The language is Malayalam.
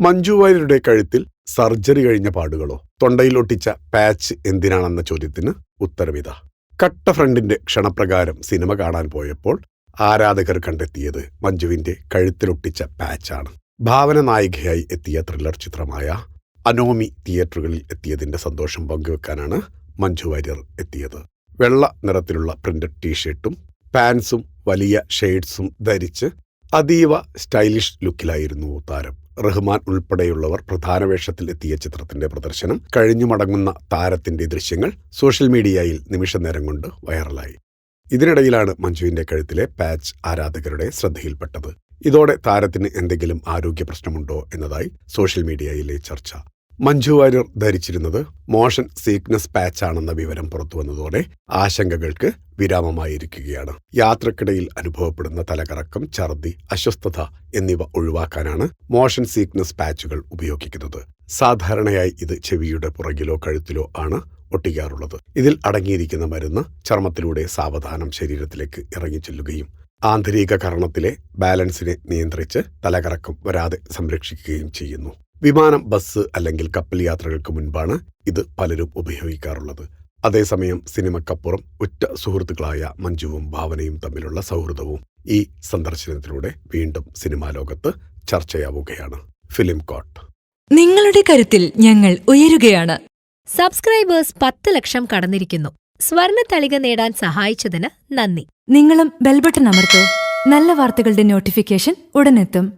മഞ്ജു വാര്യരുടെ കഴുത്തിൽ സർജറി കഴിഞ്ഞ പാടുകളോ? തൊണ്ടയിലൊട്ടിച്ച പാച്ച് എന്തിനാണെന്ന ചോദ്യത്തിന് ഉത്തരവിത. കട്ട ഫ്രണ്ടിന്റെ ക്ഷണപ്രകാരം സിനിമ കാണാൻ പോയപ്പോൾ ആരാധകർ കണ്ടെത്തിയത് മഞ്ജുവിന്റെ കഴുത്തിലൊട്ടിച്ച പാച്ചാണ്. ഭാവന നായികയായി എത്തിയ ത്രില്ലർ ചിത്രമായ അനോമി തിയേറ്ററുകളിൽ എത്തിയതിന്റെ സന്തോഷം പങ്കുവെക്കാനാണ് മഞ്ജു വാര്യർ എത്തിയത്. വെള്ള നിറത്തിലുള്ള പ്രിന്റഡ് ടീഷർട്ടും പാൻസും വലിയ ഷെയ്ഡ്സും ധരിച്ച് അതീവ സ്റ്റൈലിഷ് ലുക്കിലായിരുന്നു താരം. റഹ്മാൻ ഉൾപ്പെടെയുള്ളവർ പ്രധാന വേഷത്തിൽ എത്തിയ ചിത്രത്തിന്റെ പ്രദർശനം കഴിഞ്ഞു മടങ്ങുന്ന താരത്തിന്റെ ദൃശ്യങ്ങൾ സോഷ്യൽ മീഡിയയിൽ നിമിഷനേരം കൊണ്ട് വൈറലായി. ഇതിനിടയിലാണ് മഞ്ജുവിന്റെ കഴുത്തിലെ പാച്ച് ആരാധകരുടെ ശ്രദ്ധയിൽപ്പെട്ടത്. ഇതോടെ താരത്തിന് എന്തെങ്കിലും ആരോഗ്യ പ്രശ്നമുണ്ടോ എന്നതായി സോഷ്യൽ മീഡിയയിലെ ചർച്ച. മഞ്ജു വാര്യർ ധരിച്ചിരുന്നത് മോഷൻ സീക്നസ് പാച്ച് ആണെന്ന വിവരം പുറത്തുവന്നതോടെ ആശങ്കകൾക്ക് വിരാമമായിരിക്കുകയാണ്. യാത്രക്കിടയിൽ അനുഭവപ്പെടുന്ന തലകറക്കം ഛർദി അസ്വസ്ഥത എന്നിവ ഒഴിവാക്കാനാണ് മോഷൻ സീക്നസ് പാച്ചുകൾ ഉപയോഗിക്കുന്നത്. സാധാരണയായി ഇത് ചെവിയുടെ പുറകിലോ കഴുത്തിലോ ആണ് ഒട്ടിക്കാറുള്ളത്. ഇതിൽ അടങ്ങിയിരിക്കുന്ന മരുന്ന് ചർമ്മത്തിലൂടെ സാവധാനം ശരീരത്തിലേക്ക് ഇറങ്ങിച്ചെല്ലുകയും ആന്തരിക കർണത്തിലെ ബാലൻസിനെ നിയന്ത്രിച്ച് തലകറക്കം വരാതെ സംരക്ഷിക്കുകയും ചെയ്യുന്നു. വിമാനം ബസ് അല്ലെങ്കിൽ കപ്പൽ യാത്രകൾക്ക് മുൻപാണ് ഇത് പലരും ഉപയോഗിക്കാറുള്ളത്. അതേസമയം സിനിമക്കപ്പുറം ഉറ്റ സുഹൃത്തുക്കളായ മഞ്ജുവും ഭാവനയും തമ്മിലുള്ള സൗഹൃദവും ഈ സന്ദർശനത്തിലൂടെ വീണ്ടും സിനിമാ ലോകത്ത് ചർച്ചയാവുകയാണ്. ഫിലിം കോട്ട്. നിങ്ങളുടെ കരുത്തിൽ ഞങ്ങൾ ഉയരുകയാണ്. സബ്സ്ക്രൈബേഴ്സ് പത്ത് ലക്ഷം കടന്നിരിക്കുന്നു. സ്വർണ തളിക നേടാൻ സഹായിച്ചതിന് നന്ദി. നിങ്ങളും ബെൽബട്ടൺ അമർത്തോ. നല്ല വാർത്തകളുടെ നോട്ടിഫിക്കേഷൻ ഉടനെത്തും.